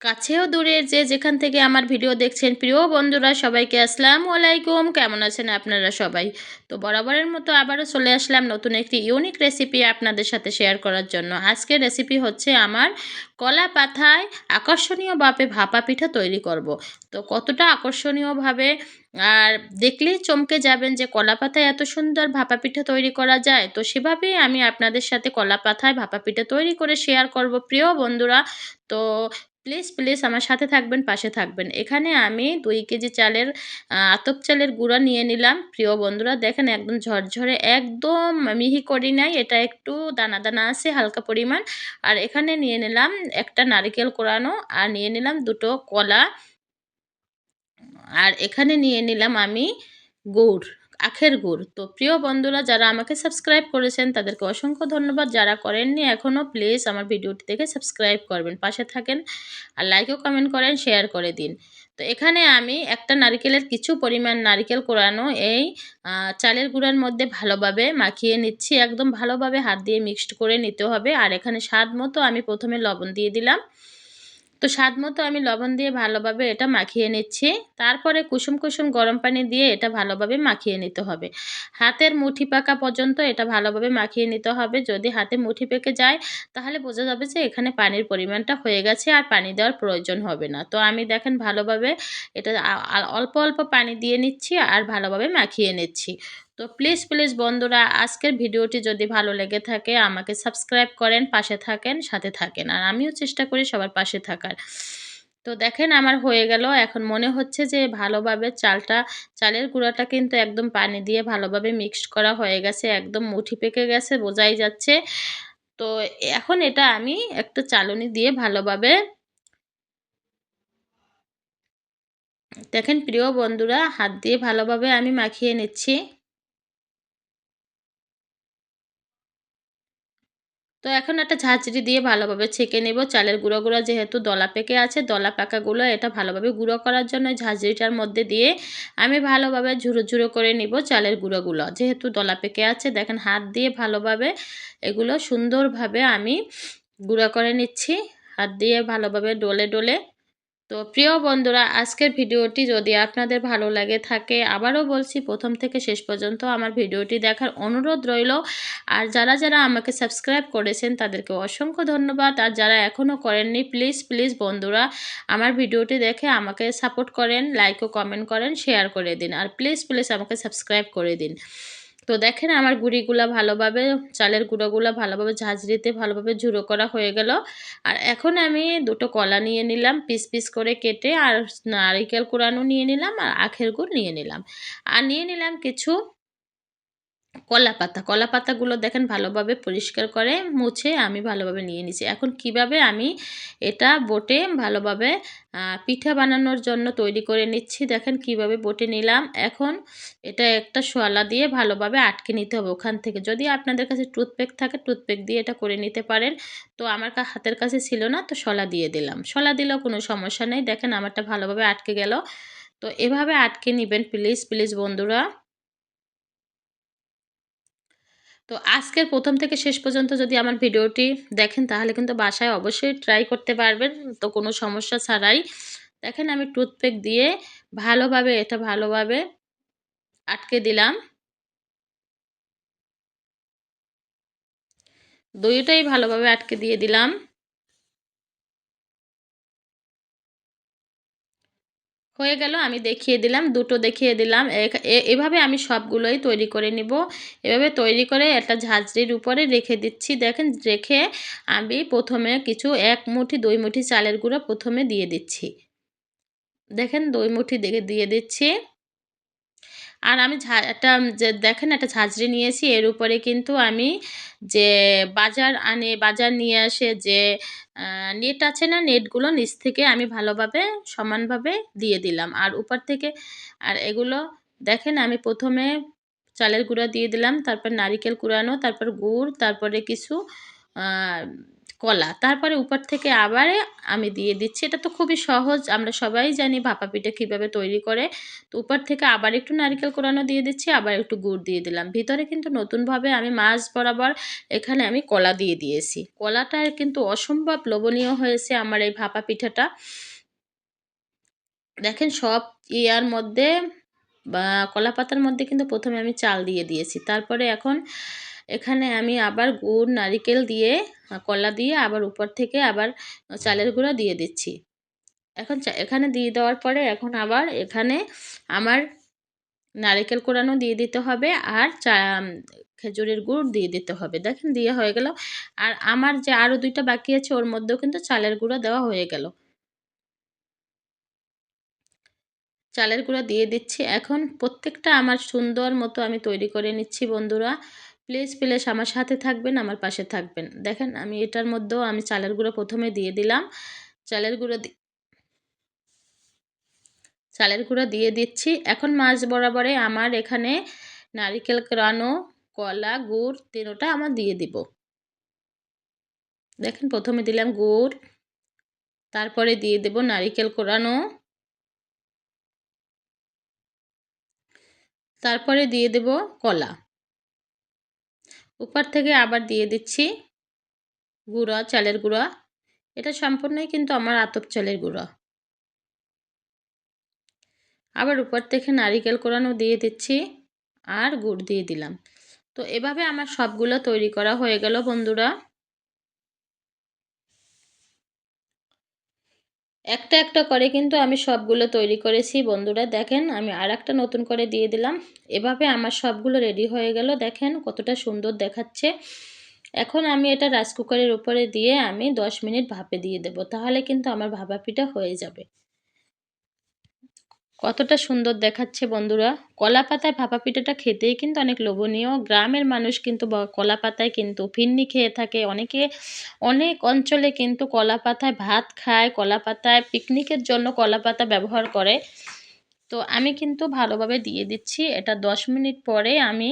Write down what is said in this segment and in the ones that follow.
কাছেও দূরের যে যেখান থেকে আমার ভিডিও দেখছেন, প্রিয় বন্ধুরা, সবাইকে আসসালামু আলাইকুম। কেমন আছেন আপনারা সবাই? তো বরাবরের মতো আবারও চলে আসলাম নতুন একটি ইউনিক রেসিপি আপনাদের সাথে শেয়ার করার জন্য। আজকের রেসিপি হচ্ছে আমার কলা পাথায় আকর্ষণীয়ভাবে ভাপা পিঠা তৈরি করব। তো কতটা আকর্ষণীয়ভাবে আর দেখলেই চমকে যাবেন যে কলা পাতায় এত সুন্দর ভাপা পিঠা তৈরি করা যায়। তো সেভাবেই আমি আপনাদের সাথে কলা পাতায় ভাপা পিঠা তৈরি করে শেয়ার করব, প্রিয় বন্ধুরা। তো প্লিজ প্লিজ আমার সাথে থাকবেন, পাশে থাকবেন। এখানে আমি দুই কেজি চালের আতপ চালের গুঁড়া নিয়ে নিলাম। প্রিয় বন্ধুরা, দেখেন একদম ঝরঝরে, একদম মিহি করি নাই। এটা একটু দানা দানা আছে, হালকা পরিমাণ। আর এখানে নিয়ে নিলাম একটা নারিকেল কোরানো আর নিয়ে নিলাম দুটো কলা। আর এখানে নিয়ে নিলাম আমি গুড়। আখের গুড়। তো প্রিয় বন্ধুরা, যারা আমাকে সাবস্ক্রাইব করেছেন, তাদেরকে অসংখ্য ধন্যবাদ। যারা করেননি এখনও প্লিজ আমার ভিডিওটি দেখে সাবস্ক্রাইব করবেন, পাশে থাকেন আর লাইকও কমেন্ট করেন শেয়ার করে দিন। তো এখানে আমি একটা নারিকেলের কিছু পরিমাণ নারিকেল কোরানো এই চালের গুঁড়ার মধ্যে ভালোভাবে মাখিয়ে নিচ্ছি। একদম ভালোভাবে হাত দিয়ে মিক্সড করে নিতে হবে। আর এখানে স্বাদ মতো আমি প্রথমে লবণ দিয়ে দিলাম। তো স্বাদ মতো আমি লবণ দিয়ে ভালোভাবে এটা মাখিয়ে নিচ্ছি। তারপরে কুসুম কুসুম গরম পানি দিয়ে এটা ভালোভাবে মাখিয়ে নিতে হবে। হাতের মুঠি পাকা পর্যন্ত এটা ভালোভাবে মাখিয়ে নিতে হবে। যদি হাতে মুঠি পেকে যায়, তাহলে বোঝা যাবে যে এখানে পানির পরিমাণটা হয়ে গেছে আর পানি দেওয়ার প্রয়োজন হবে না। তো আমি দেখেন ভালোভাবে এটা অল্প অল্প পানি দিয়ে নিচ্ছি আর ভালোভাবে মাখিয়ে নিচ্ছি। তো প্লিজ প্লিজ বন্ধুরা, আজকের ভিডিওটি যদি ভালো লেগে থাকে, আমাকে সাবস্ক্রাইব করেন, পাশে থাকেন, সাথে থাকেন। আর আমিও চেষ্টা করি সবার পাশে থাকার। তো দেখেন আমার হয়ে গেল। এখন মনে হচ্ছে যে ভালোভাবে চালটা, চালের গুঁড়াটা কিন্তু একদম পানি দিয়ে ভালোভাবে মিক্সড করা হয়ে গেছে। একদম মুঠি পেকে গেছে, বোঝাই যাচ্ছে। তো এখন এটা আমি একটা চালনি দিয়ে ভালোভাবে দেখেন প্রিয় বন্ধুরা, হাত দিয়ে ভালোভাবে আমি মাখিয়ে নিচ্ছি। তো এখন একটা ঝাঁঝরি দিয়ে ভালোভাবে ছেঁকে নেব। চালের গুঁড়ো গুঁড়ো যেহেতু দলা পেকে আছে, দলা পাকাগুলো এটা ভালোভাবে গুঁড়ো করার জন্য ঝাঁঝরিটার মধ্যে দিয়ে আমি ভালোভাবে ঝুরো ঝুরো করে নিব চালের গুঁড়োগুলো যেহেতু দলা পেকে আছে, দেখেন হাত দিয়ে ভালোভাবে এগুলো সুন্দরভাবে আমি গুঁড়ো করে নিচ্ছি। হাত দিয়ে ভালোভাবে ডলে ডলে তো প্রিয় বন্ধুরা, আজকের ভিডিওটি যদি আপনাদের ভালো লাগে থাকে, আবারও বলছি প্রথম থেকে শেষ পর্যন্ত আমার ভিডিওটি দেখার অনুরোধ রইল। আর যারা যারা আমাকে সাবস্ক্রাইব করেছেন, তাদেরকে অসংখ্য ধন্যবাদ। আর যারা এখনও করেননি, প্লিজ প্লিজ বন্ধুরা, আমার ভিডিওটি দেখে আমাকে সাপোর্ট করেন, লাইক ও কমেন্ট করেন, শেয়ার করে দিন। আর প্লিজ প্লিজ আমাকে সাবস্ক্রাইব করে দিন। তো দেখেন আমার গুঁড়িগুলো ভালোভাবে, চালের গুঁড়োগুলো ভালোভাবে ঝাঁঝরিতে ভালোভাবে ঝুড়ো করা হয়ে গেল। আর এখন আমি দুটো কলা নিয়ে নিলাম, পিস পিস করে কেটে আর নারিকেল কুড়ানো নিয়ে নিলাম আর আখের গুড় নিয়ে নিলাম। আর নিয়ে নিলাম কিছু কলা পাতা। কলা পাতাগুলো দেখেন ভালোভাবে পরিষ্কার করে মুছে আমি ভালোভাবে নিয়ে নিছি। এখন কীভাবে আমি এটা বোটে ভালোভাবে পিঠা বানানোর জন্য তৈরি করে নিচ্ছি, দেখেন কীভাবে বোটে নিলাম। এখন এটা একটা শোয়ালা দিয়ে ভালোভাবে আটকে নিতে হবে ওখান থেকে। যদি আপনাদের কাছে টুথপেক থাকে, টুথপেক দিয়ে এটা করে নিতে পারেন। তো আমার হাতের কাছে ছিল না, তো শলা দিয়ে দিলাম। শলা দিলেও কোনো সমস্যা নেই। দেখেন আমারটা ভালোভাবে আটকে গেল। তো এভাবে আটকে নেবেন প্লিজ প্লিজ বন্ধুরা। তো আজকের প্রথম থেকে শেষ পর্যন্ত যদি আমার ভিডিওটি দেখেন, তাহলে কিন্তু বাসায় অবশ্যই ট্রাই করতে পারবেন। তো কোনো সমস্যা ছাড়াই। দেখেন আমি টুথপেক দিয়ে ভালোভাবে, এটা ভালোভাবে আটকে দিলাম। দইটাই ভালোভাবে আটকে দিয়ে দিলাম। হয়ে গেল, আমি দেখিয়ে দিলাম, দুটো দেখিয়ে দিলাম। এভাবে আমি সবগুলোই তৈরি করে নিব। এভাবে তৈরি করে একটা ঝাঁঝরির উপরে রেখে দিচ্ছি। দেখেন, রেখে আমি প্রথমে কিছু, এক মুঠি, দুই মুঠি চালের গুঁড়ো প্রথমে দিয়ে দিচ্ছি। দেখেন, দুই মুঠি দিয়ে দিচ্ছি। আর আমি একটা যে, দেখেন একটা ঝাঁঝরি নিয়েছি, এর উপরে কিন্তু আমি যে, বাজার আনে, বাজার নিয়ে আসে যে নেট আছে না নেটগুলো নিচ থেকে আমি ভালোভাবে, সমানভাবে দিয়ে দিলাম। আর উপর থেকে, আর এগুলো দেখেন আমি প্রথমে চালের গুঁড়া দিয়ে দিলাম, তারপর নারিকেল কুড়ানো, তারপর গুড়, তারপরে কিছু কলা। তারপরে উপর থেকে আবার আমি দিয়ে দিচ্ছি। এটা তো খুবই সহজ, আমরা সবাই জানি ভাপা পিঠা কীভাবে তৈরি করে। তো উপর থেকে আবার একটু নারকেল কোরানো দিয়ে দিচ্ছি, আবার একটু গুড় দিয়ে দিলাম। ভিতরে কিন্তু নতুনভাবে আমি মাছ বরাবর এখানে আমি কলা দিয়ে দিয়েছি। কলাটা কিন্তু অসম্ভব লোভনীয় হয়েছে আমার এই ভাপা পিঠাটা। দেখেন সব ইয়ার মধ্যে বা কলা পাতার মধ্যে কিন্তু প্রথমে আমি চাল দিয়ে দিয়েছি। তারপরে এখন এখানে আমি আবার গুড়, নারিকেল দিয়ে কলা দিয়ে আবার উপর থেকে আবার চালের গুঁড়ো দিয়ে দিচ্ছি। এখন এখানে দিয়ে দেওয়ার পরে এখন আবার এখানে আমার নারিকেল কোরানো দিয়ে দিতে হবে আর চা খেজুরের গুড় দিয়ে দিতে হবে। দেখেন দিয়ে হয়ে গেল। আর আমার যে আরও দুইটা বাকি আছে ওর মধ্যেও কিন্তু চালের গুঁড়ো দেওয়া হয়ে গেল। চালের গুঁড়ো দিয়ে দিচ্ছি। এখন প্রত্যেকটা আমার সুন্দর মতো আমি তৈরি করে নিচ্ছি বন্ধুরা। প্লিজ প্লিজ আমার সাথে থাকবেন, আমার পাশে থাকবেন। দেখেন, আমি এটার মধ্যেও আমি চালের গুঁড়ো প্রথমে দিয়ে দিলাম। চালের গুঁড়ো চালের গুঁড়ো দিয়ে দিচ্ছি। এখন মাছ বরাবরে আমার এখানে নারিকেল ক্রানো, কলা, গুড়, তিনোটা আমার দিয়ে দিব। দেখেন, প্রথমে দিলাম গুড়, তারপরে দিয়ে দেব নারিকেল কোরানো। তারপরে দিয়ে দেব কলা। উপর থেকে আবার দিয়ে দিচ্ছি গুঁড়া, চালের গুঁড়া। এটা সম্পূর্ণই কিন্তু আমার আতপ চালের গুঁড়া। আবার উপর থেকে নারিকেল কোরানো দিয়ে দিচ্ছি আর গুড় দিয়ে দিলাম। তো এভাবে আমার সবগুলো তৈরি করা হয়ে গেল বন্ধুরা। একটা একটা করে কিন্তু আমি সবগুলো তৈরি করেছি। বন্ধুরা, দেখেন আমি আর একটা নতুন করে দিয়ে দিলাম। এভাবে আমার সবগুলো রেডি হয়ে গেল। দেখেন কতটা সুন্দর দেখাচ্ছে। এখন আমি এটা রাইস কুকারের উপরে দিয়ে আমি 10 মিনিট ভাপে দিয়ে দেব। তাহলে কিন্তু আমার ভাপা পিঠা হয়ে যাবে। কতটা সুন্দর দেখাচ্ছে বন্ধুরা। কলা পাতায় ভাপা পিঠাটা খেতেই কিন্তু অনেক লোভনীয়। গ্রামের মানুষ কিন্তু কলা পাতায় কিন্তু ফিন্নি খেয়ে থাকে। অনেকে অনেক অঞ্চলে কিন্তু কলা পাতায় ভাত খায় কলা পাতায় পিকনিকের জন্য কলা পাতা ব্যবহার করে। তো আমি কিন্তু ভালোভাবে দিয়ে দিচ্ছি। এটা দশ মিনিট পরে আমি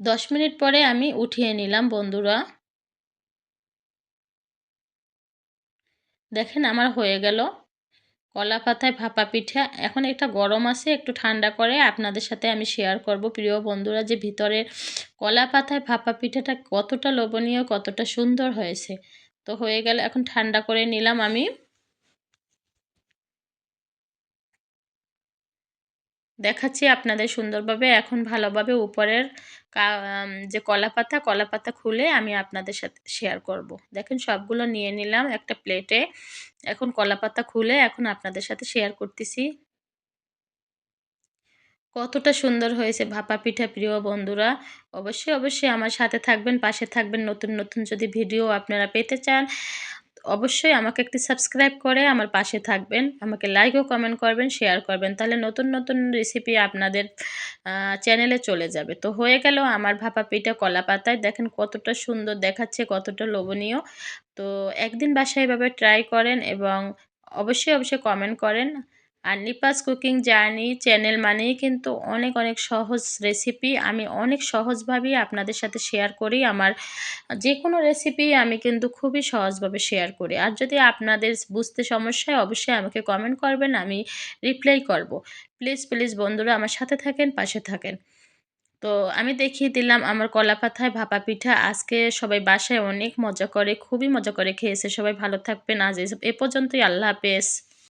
দশ মিনিট পরে আমি উঠিয়ে নিলাম বন্ধুরা। দেখেন আমার হয়ে গেল। কলা পাতায় ভাপা পিঠা। এখন একটা গরম আছে, একটু ঠান্ডা করে। আপনাদের সাথে আমি শেয়ার করব। প্রিয় বন্ধুরা, যে ভিতরের কলা পাতায় ভাপা পিঠাটা কতটা লোভনীয়, কতটা সুন্দর হয়েছে। তো হয়ে গেল, এখন ঠান্ডা করে নিলাম আমি। দেখাচ্ছি আপনাদের সুন্দরভাবে। এখন ভালোভাবে উপরের যে কলা পাতা কলা পাতা খুলে আমি আপনাদের সাথে শেয়ার করব। দেখেন সবগুলো নিয়ে নিলাম একটা প্লেটে এখন কলা পাতা খুলে এখন আপনাদের সাথে শেয়ার করতেছি। কতটা সুন্দর হয়েছে ভাপা পিঠা, প্রিয় বন্ধুরা। অবশ্যই অবশ্যই আমার সাথে থাকবেন, পাশে থাকবেন। নতুন নতুন যদি ভিডিও আপনারা পেতে চান অবশ্যই আমাকে একটি সাবস্ক্রাইব করে আমার পাশে থাকবেন, আমাকে লাইক ও কমেন্ট করবেন শেয়ার করবেন, তাহলে নতুন নতুন রেসিপি আপনাদের চ্যানেলে চলে যাবে। তো হয়ে গেল আমার ভাপা পিঠা কলা পাতায়। দেখেন কতটা সুন্দর দেখাচ্ছে, কতটা লোভনীয়। তো একদিন বাসায় এভাবে ট্রাই করেন এবং অবশ্যই অবশ্যই কমেন্ট করেন। আর নিপাস কুকিং জার্নি, চ্যানেল মানেই কিন্তু অনেক অনেক সহজ রেসিপি আমি অনেক সহজভাবেই আপনাদের সাথে শেয়ার করি। আমার যে কোনো রেসিপি আমি কিন্তু খুবই সহজভাবে শেয়ার করি। আর যদি আপনাদের বুঝতে সমস্যা হয় অবশ্যই আমাকে কমেন্ট করবেন, আমি রিপ্লাই করব। প্লিজ প্লিজ বন্ধুরা আমার সাথে থাকেন, পাশে থাকেন। তো আমি দেখিয়ে দিলাম আমার কলা পাতায় ভাপা পিঠা। আজকে সবাই বাসায় অনেক মজা করে, খুবই মজা করে খেয়েছে। সবাই ভালো থাকবেন। আজ এ পর্যন্তই। আল্লাহ হাফেজ।